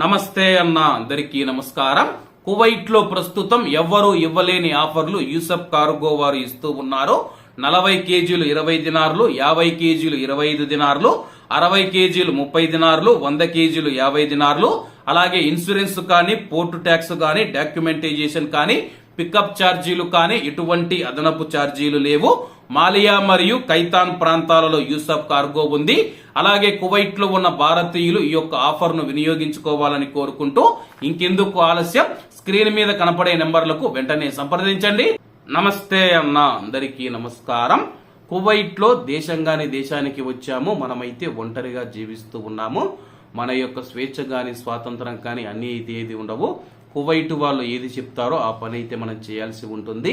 నమస్తే అన్న అందరికీ నమస్కారం. కువైట్లో ప్రస్తుతం ఎవ్వరూ ఇవ్వలేని ఆఫర్లు యూసఫ్ కార్గో వారు ఇస్తూ ఉన్నారు. నలభై కేజీలు ఇరవై దినార్లు యాభై కేజీలు ఇరవై ఐదు దినార్లు అరవై కేజీలు ముప్పై దినార్లు వంద కేజీలు యాభై దినార్లు. అలాగే ఇన్సూరెన్స్ కానీ పోర్టు ట్యాక్స్ కానీ డాక్యుమెంటైజేషన్ కానీ పికప్ ఛార్జీలు కానీ ఎటువంటి అదనపు ఛార్జీలు లేవు. మాలియా మరియు కైతాన్ ప్రాంతాలలో యూసఫ్ కార్గో ఉంది. అలాగే కువైట్లో ఉన్న భారతీయులు ఈ యొక్క ఆఫర్ను వినియోగించుకోవాలని కోరుకుంటూ ఇంకెందుకు ఆలస్యం? స్క్రీన్ మీద కనపడే నెంబర్లకు వెంటనే సంప్రదించండి. నమస్తే అన్న అందరికీ నమస్కారం. కువైట్లో దేశంగాని దేశానికి వచ్చాము. మనమైతే ఒంటరిగా జీవిస్తూ ఉన్నాము. మన యొక్క స్వేచ్ఛ గాని స్వాతంత్రం కానీ అన్ని ఇది ఏది ఉండవు. కువైట్ వాళ్ళు ఏది చెప్తారో ఆ పని అయితే మనం చేయాల్సి ఉంటుంది.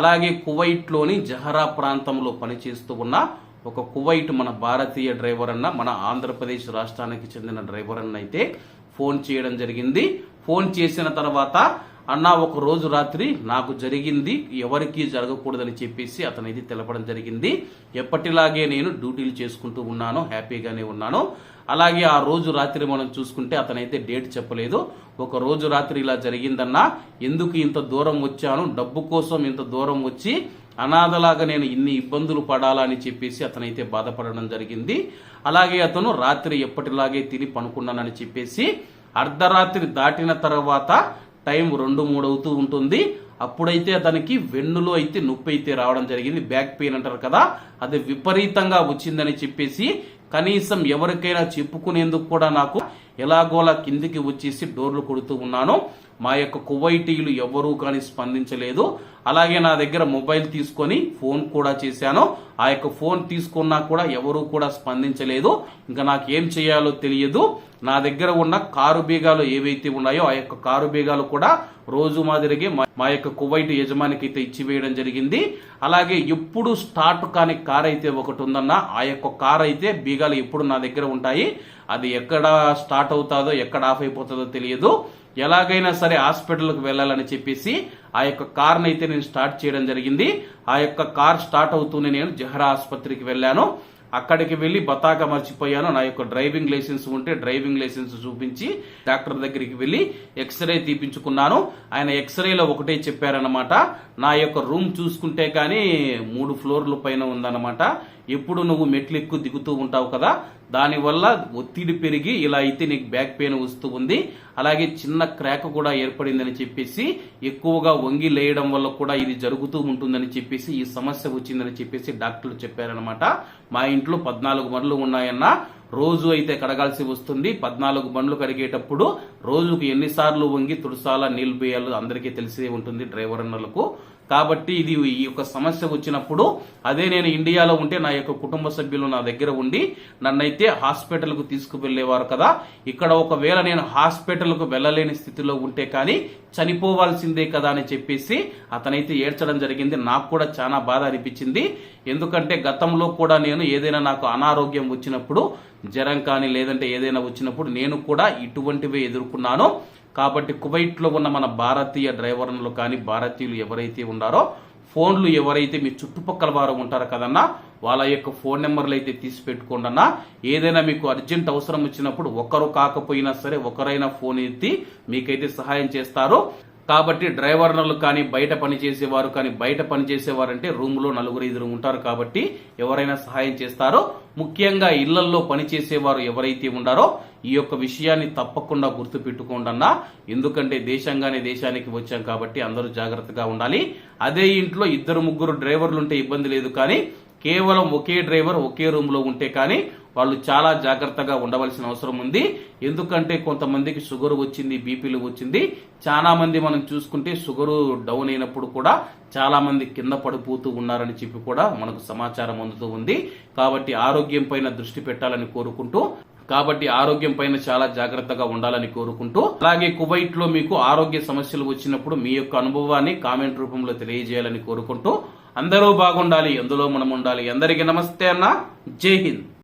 అలాగే కువైట్లోని జహరా ప్రాంతంలో పనిచేస్తూ ఉన్న ఒక కువైట్ మన భారతీయ డ్రైవర్ అన్న మన ఆంధ్రప్రదేశ్ రాష్ట్రానికి చెందిన డ్రైవర్ అన్న అయితే ఫోన్ చేయడం జరిగింది. ఫోన్ చేసిన తర్వాత అన్న ఒక రోజు రాత్రి నాకు జరిగింది ఎవరికి జరగకూడదని చెప్పేసి అతనైతే తెలపడం జరిగింది. ఎప్పటిలాగే నేను డ్యూటీలు చేసుకుంటూ ఉన్నాను హ్యాపీగానే ఉన్నాను. అలాగే ఆ రోజు రాత్రి మనం చూసుకుంటే అతనైతే డేట్ చెప్పలేదు. ఒక రోజు రాత్రి ఇలా జరిగిందన్నా ఎందుకు ఇంత దూరం వచ్చాను డబ్బు కోసం ఇంత దూరం వచ్చి అనాథలాగా నేను ఇన్ని ఇబ్బందులు పడాలా అని చెప్పేసి అతనైతే బాధపడడం జరిగింది. అలాగే అతను రాత్రి ఎప్పటిలాగే తిని పనుకున్నానని చెప్పేసి అర్ధరాత్రి దాటిన తర్వాత టైం రెండు మూడు అవుతూ ఉంటుంది. అప్పుడైతే అతనికి వెన్నులో అయితే నొప్పి అయితే రావడం జరిగింది. బ్యాక్ పెయిన్ అంటారు కదా అది విపరీతంగా వచ్చిందని చెప్పేసి కనీసం ఎవరికైనా చెప్పుకునేందుకు కూడా నాకు ఎలాగోలా కిందికి వచ్చేసి డోర్లు కొడుతూ ఉన్నాను. మా యొక్క కువైటీలు ఎవరూ కానీ స్పందించలేదు. అలాగే నా దగ్గర మొబైల్ తీసుకొని ఫోన్ కూడా చేశాను. ఆ యొక్క ఫోన్ తీసుకున్నా కూడా ఎవరూ కూడా స్పందించలేదు. ఇంకా నాకు ఏం చేయాలో తెలియదు. నా దగ్గర ఉన్న కారు బీగాలు ఏవైతే ఉన్నాయో ఆ యొక్క కారు బీగాలు కూడా రోజు మాదిరిగే మా- యొక్క కువైట్ యజమానికి అయితే ఇచ్చివేయడం జరిగింది. అలాగే ఎప్పుడు స్టార్ట్ కాని కార్ అయితే ఒకటి ఉందన్న ఆ యొక్క కార్ అయితే బీగాలు ఎప్పుడు నా దగ్గర ఉంటాయి. అది ఎక్కడ స్టార్ట్ అవుతాదో ఎక్కడ ఆఫ్ అయిపోతుందో తెలియదు. ఎలాగైనా సరే హాస్పిటల్కి వెళ్ళాలని చెప్పేసి ఆ యొక్క కార్ని అయితే నేను స్టార్ట్ చేయడం జరిగింది. ఆ యొక్క కార్ స్టార్ట్ అవుతూనే నేను జహరా ఆసుపత్రికి వెళ్ళాను. అక్కడికి వెళ్ళి బతాక మర్చిపోయాను. నా యొక్క డ్రైవింగ్ లైసెన్స్ ఉంటే డ్రైవింగ్ లైసెన్స్ చూపించి డాక్టర్ దగ్గరికి వెళ్ళి ఎక్స్రే తీపించుకున్నాను. ఆయన ఎక్స్రేలో ఒకటే చెప్పారనమాట నా యొక్క రూమ్ చూసుకుంటే కానీ మూడు ఫ్లోర్ల పైన ఉందన్నమాట. ఎప్పుడు నువ్వు మెట్లు ఎక్కువ దిగుతూ ఉంటావు కదా దానివల్ల ఒత్తిడి పెరిగి ఇలా అయితే నీకు బ్యాక్ పెయిన్ వస్తూ ఉంది. అలాగే చిన్న క్రాక్ కూడా ఏర్పడిందని చెప్పేసి ఎక్కువగా వంగి లేయడం వల్ల కూడా ఇది జరుగుతూ ఉంటుందని చెప్పేసి ఈ సమస్య వచ్చిందని చెప్పేసి డాక్టర్లు చెప్పారనమాట మా ఇంట్లో పద్నాలుగు మరలు ఉన్నాయన్న. రోజు అయితే కడగాల్సి వస్తుంది. పద్నాలుగు బండ్లు కడిగేటప్పుడు రోజుకు ఎన్నిసార్లు వంగి తుడిసాల నీళ్ళు పోయాలో అందరికీ తెలిసే ఉంటుంది డ్రైవర్ అన్నలకు. కాబట్టి ఇది ఈ యొక్క సమస్య వచ్చినప్పుడు అదే నేను ఇండియాలో ఉంటే నా యొక్క కుటుంబ సభ్యులు నా దగ్గర ఉండి నన్నైతే హాస్పిటల్కు తీసుకువెళ్ళేవారు కదా. ఇక్కడ ఒకవేళ నేను హాస్పిటల్కు వెళ్ళలేని స్థితిలో ఉంటే కానీ చనిపోవాల్సిందే కదా అని చెప్పేసి అతనైతే ఏడ్చడం జరిగింది. నాకు కూడా చాలా బాధ అనిపించింది. ఎందుకంటే గతంలో కూడా నేను ఏదైనా నాకు అనారోగ్యం వచ్చినప్పుడు జ్వరం కానీ లేదంటే ఏదైనా వచ్చినప్పుడు నేను కూడా ఇటువంటివే ఎదుర్కొన్నాను. కాబట్టి కువైట్లో ఉన్న మన భారతీయ డ్రైవర్లు కానీ భారతీయులు ఎవరైతే ఉన్నారో ఫోన్లు ఎవరైతే మీ చుట్టుపక్కల వారు ఉంటారో కదన్నా వాళ్ళ యొక్క ఫోన్ నెంబర్లు అయితే తీసి పెట్టుకోండి ఏదైనా మీకు అర్జెంట్ అవసరం వచ్చినప్పుడు ఒకరు కాకపోయినా సరే ఒకరైనా ఫోన్ ఎత్తి మీకైతే సహాయం చేస్తారు. కాబట్టి డ్రైవర్లు కానీ బయట పనిచేసేవారు కానీ బయట పనిచేసేవారంటే రూమ్ రూమ్లో నలుగురు ఐదుగురు ఉంటారు కాబట్టి ఎవరైనా సహాయం చేస్తారో. ముఖ్యంగా ఇళ్ళల్లో పనిచేసేవారు ఎవరైతే ఉండారో ఈ యొక్క విషయాన్ని తప్పకుండా గుర్తు పెట్టుకోండన్నా ఎందుకంటే దేశంగానే దేశానికి వచ్చాం కాబట్టి అందరూ జాగ్రత్తగా ఉండాలి. అదే ఇంట్లో ఇద్దరు ముగ్గురు డ్రైవర్లు ఉంటే ఇబ్బంది లేదు కానీ కేవలం ఒకే డ్రైవర్ ఒకే రూమ్లో ఉంటే కానీ వాళ్ళు చాలా జాగ్రత్తగా ఉండవలసిన అవసరం ఉంది. ఎందుకంటే కొంతమందికి షుగర్ వచ్చింది బీపీలు వచ్చింది. చాలా మంది మనం చూసుకుంటే షుగర్ డౌన్ అయినప్పుడు కూడా చాలా మంది కింద పడిపోతూ ఉన్నారని చెప్పి కూడా మనకు సమాచారం అందుతూ ఉంది. కాబట్టి ఆరోగ్యం పైన దృష్టి పెట్టాలని కోరుకుంటూ కాబట్టి ఆరోగ్యం పైన చాలా జాగ్రత్తగా ఉండాలని కోరుకుంటూ అలాగే కువైట్లో మీకు ఆరోగ్య సమస్యలు వచ్చినప్పుడు మీ యొక్క అనుభవాన్ని కామెంట్ రూపంలో తెలియజేయాలని కోరుకుంటూ అందరూ బాగుండాలి ఎందులో మనం ఉండాలి అందరికీ నమస్తే అన్న. జై హింద్.